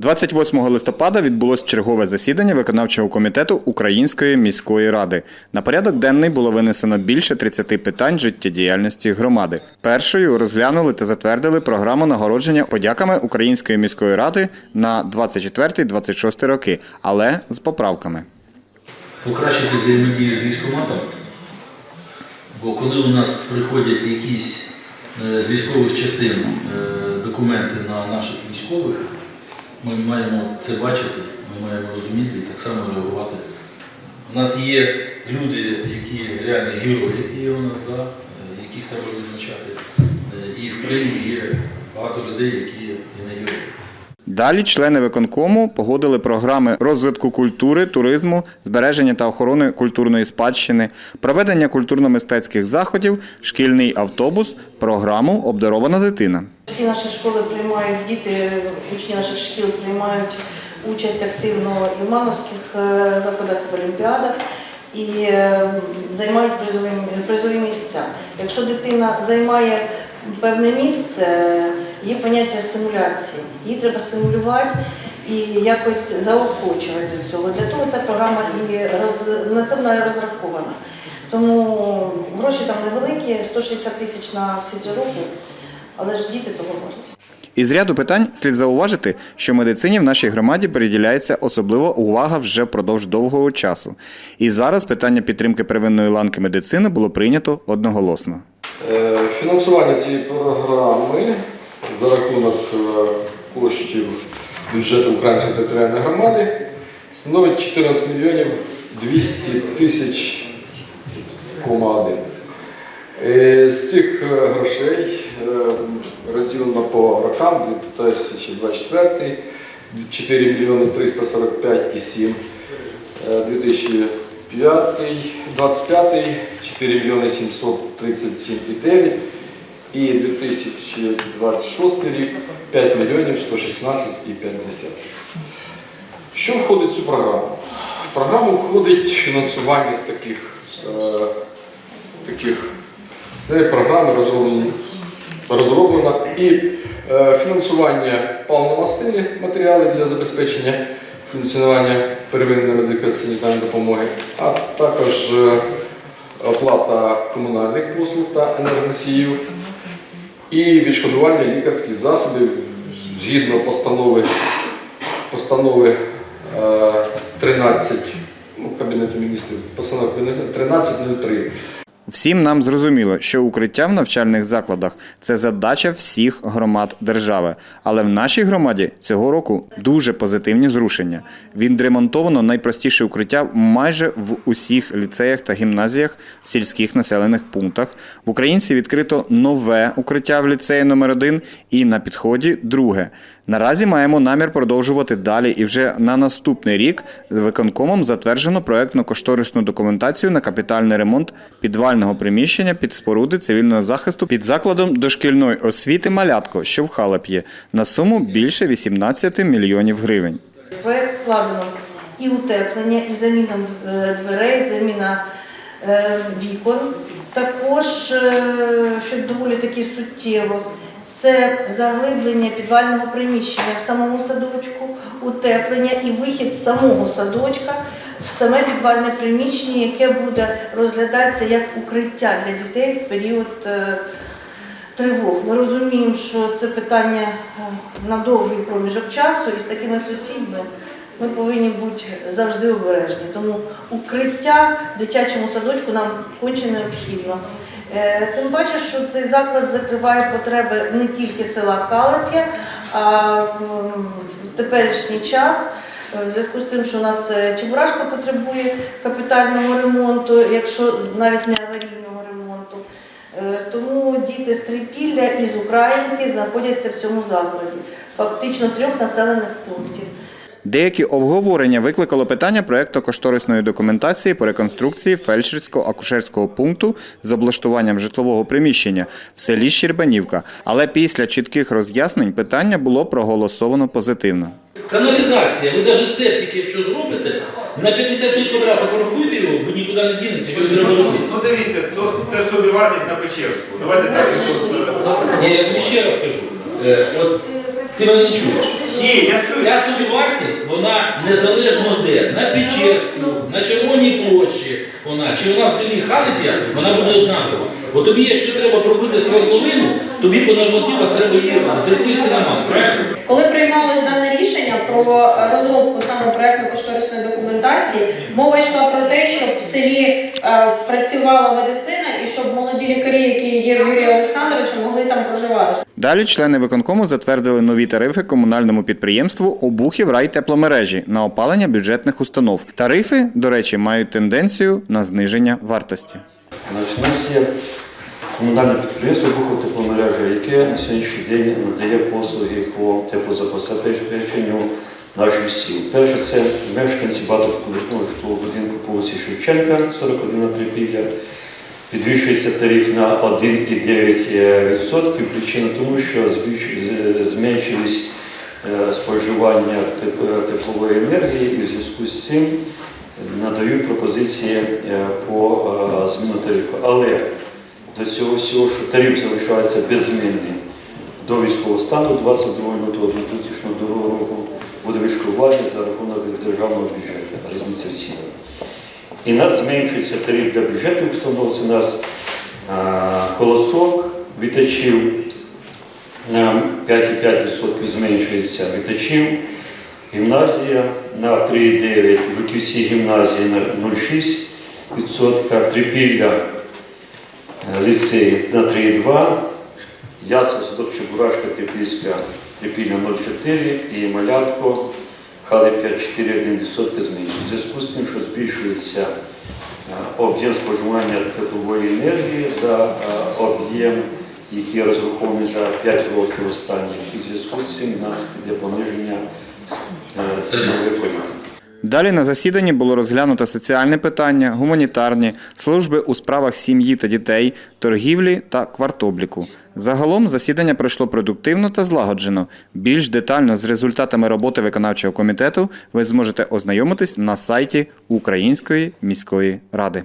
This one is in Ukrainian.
28 листопада відбулось чергове засідання виконавчого комітету Української міської ради. На порядок денний було винесено більше 30 питань життєдіяльності громади. Першою розглянули та затвердили програму нагородження подяками Української міської ради на 24-26 роки, але з поправками. покращити взаємодію з військкоматом, бо коли у нас приходять якісь е, з військових частин е, документи на наших військових, ми маємо це бачити, ми маємо розуміти і так само реагувати. У нас є люди, які реальні герої, є у нас, да, яких треба відзначати. Е, І в країні є багато людей, які є не герої. Далі члени виконкому погодили програми розвитку культури, туризму, збереження та охорони культурної спадщини, проведення культурно-мистецьких заходів, шкільний автобус, програму Обдарована дитина. Всі наші школи приймають, діти, учні наших шкіл приймають участь активно і в мановських е, заходах, і в олімпіадах і е, займають призові, призові місця. Якщо дитина займає певне місце, є поняття стимуляції. Її треба стимулювати і якось заохочувати до цього. Для того ця програма і роз... на це вона і розрахована. Тому гроші там невеликі, 160 тисяч на всі ці роки, але ж діти того варті. Із ряду питань слід зауважити, що медицині в нашій громаді приділяється особлива увага вже впродовж довгого часу. І зараз питання підтримки первинної ланки медицини було прийнято одноголосно. Е, Фінансування цієї програми за рахунок е, коштів бюджету Української територіальної громади становить 14 мільйонів 200 тисяч кома один. Е, З цих е, грошей розділено по рокам 2024 4 мільйони 345,7 2005, 25, 4 мільйони 737,9 і 2026 рік 5 мільйонів 116,5. Що входить в цю програму? В програму входить фінансування таких, е, таких це програми розроблені, розроблено і е, фінансування паливно-мастильних для забезпечення функціонування первинної медико-санітарної допомоги, а також е, оплата комунальних послуг та енергоносіїв і відшкодування лікарських засобів згідно постанови, постанови е, 13 ну, Кабінету міністрів, постанова 1303. Всім нам зрозуміло, що укриття в навчальних закладах це задача всіх громад держави. Але в нашій громаді цього року дуже позитивні зрушення. Відремонтовано найпростіше укриття майже в усіх ліцеях та гімназіях в сільських населених пунктах. В Українці відкрито нове укриття в ліцеї номер 1 і на підході друге. Наразі маємо намір продовжувати далі, і вже на наступний рік виконкомом затверджено проектно-кошторисну документацію на капітальний ремонт підвального приміщення під споруди цивільного захисту під закладом дошкільної освіти Малятко, що в Халеп'ї, на суму більше 18 мільйонів гривень. Проект складено і утеплення, і заміна е, дверей, заміна е, вікон. Також, е, що доволі таки суттєво, це заглиблення підвального приміщення в самому садочку, утеплення і вихід самого садочка в саме підвальне приміщення, яке буде розглядатися як укриття для дітей в період е, тривог. Ми розуміємо, що це питання е, на довгий проміжок часу, і з такими сусідами ми повинні бути завжди обережні. Тому укриття в дитячому садочку нам конче необхідно. Е, Тим паче, що цей заклад закриває потреби не тільки села Халеп'я, а в теперішній час. В зв'язку з тим, що у нас е, Чебурашка потребує капітального ремонту, якщо навіть не аварійного ремонту. Е, Тому діти з Трипілля і з Українки знаходяться в цьому закладі, фактично трьох населених пунктів. Деякі обговорення викликало питання проектно-кошторисної документації по реконструкції фельдшерсько-акушерського пункту з облаштуванням житлового приміщення в селі Щербанівка. Але після чітких роз'яснень питання було проголосовано позитивно. Каналізація, ви навіть септик, якщо зробите, на 53 квадрати порахуйте його, ви нікуди не дінеться, його треба робити. Ну дивіться, це, це собівартість на Печерську. Давайте так. Ні, я тобі ще раз кажу. Е, От Ти мене не чуєш? Ні, я чую. Ця собівартість, вона незалежно де, на Печерську, на Червоній площі, вона, чи вона в селі Халип'я, вона буде однакова. Бо тобі, якщо треба пробити свердловину, тобі по нормативах треба її зайти в синамат, правильно? Коли приймалось дане рішення про розробку саме проектно-кошторисної документації, мова йшла про те, щоб в селі е, працювала медицина і щоб молоді лікарі, які є в Юрія Олександровича, могли там проживати. Далі члени виконкому затвердили нові тарифи комунальному підприємству Обухів райтепломережі на опалення бюджетних установ. Тарифи, до речі, мають тенденцію на зниження вартості. Значить, у нас є комунальне підприємство Бухов тепломережа, яке на сьогоднішній день надає послуги по теплозабезпеченню наших сіл. Перше це мешканці багатоповерхового житлового будинку по вулиці Шевченка, 41 Трипілля. Підвищується тариф на 1,9%. Причина тому, що зменшились споживання теп- теплової енергії і в зв'язку з цим надають пропозиції е, по е, зміну тарифу. Але до цього всього, що тариф залишається беззмінним до військового стану 22 лютого 2002 року, буде відшкодувати за рахунок державного бюджету, різниця в цінах. І нас зменшується тариф для бюджетних установ, це нас е, колосок, вітачів на 5,5% зменшується вітачів. Гімназія на 3,9, Жуківці гімназії на 0,6%, Трипілля е, ліцей на 3,2%, Ясла, Садок Чебурашка, Трипільська, Трипілля 0,4% і Малятко, Халип'я 4,1% зменшується. Зв'язку з тим, що збільшується е, об'єм споживання теплової енергії за е, об'єм, який розрахований за 5 років останніх. В зв'язку з цим у нас йде пониження е, цінової політики. Далі на засіданні було розглянуто соціальне питання, гуманітарні, служби у справах сім'ї та дітей, торгівлі та квартобліку. Загалом засідання пройшло продуктивно та злагоджено. Більш детально з результатами роботи виконавчого комітету ви зможете ознайомитись на сайті Української міської ради.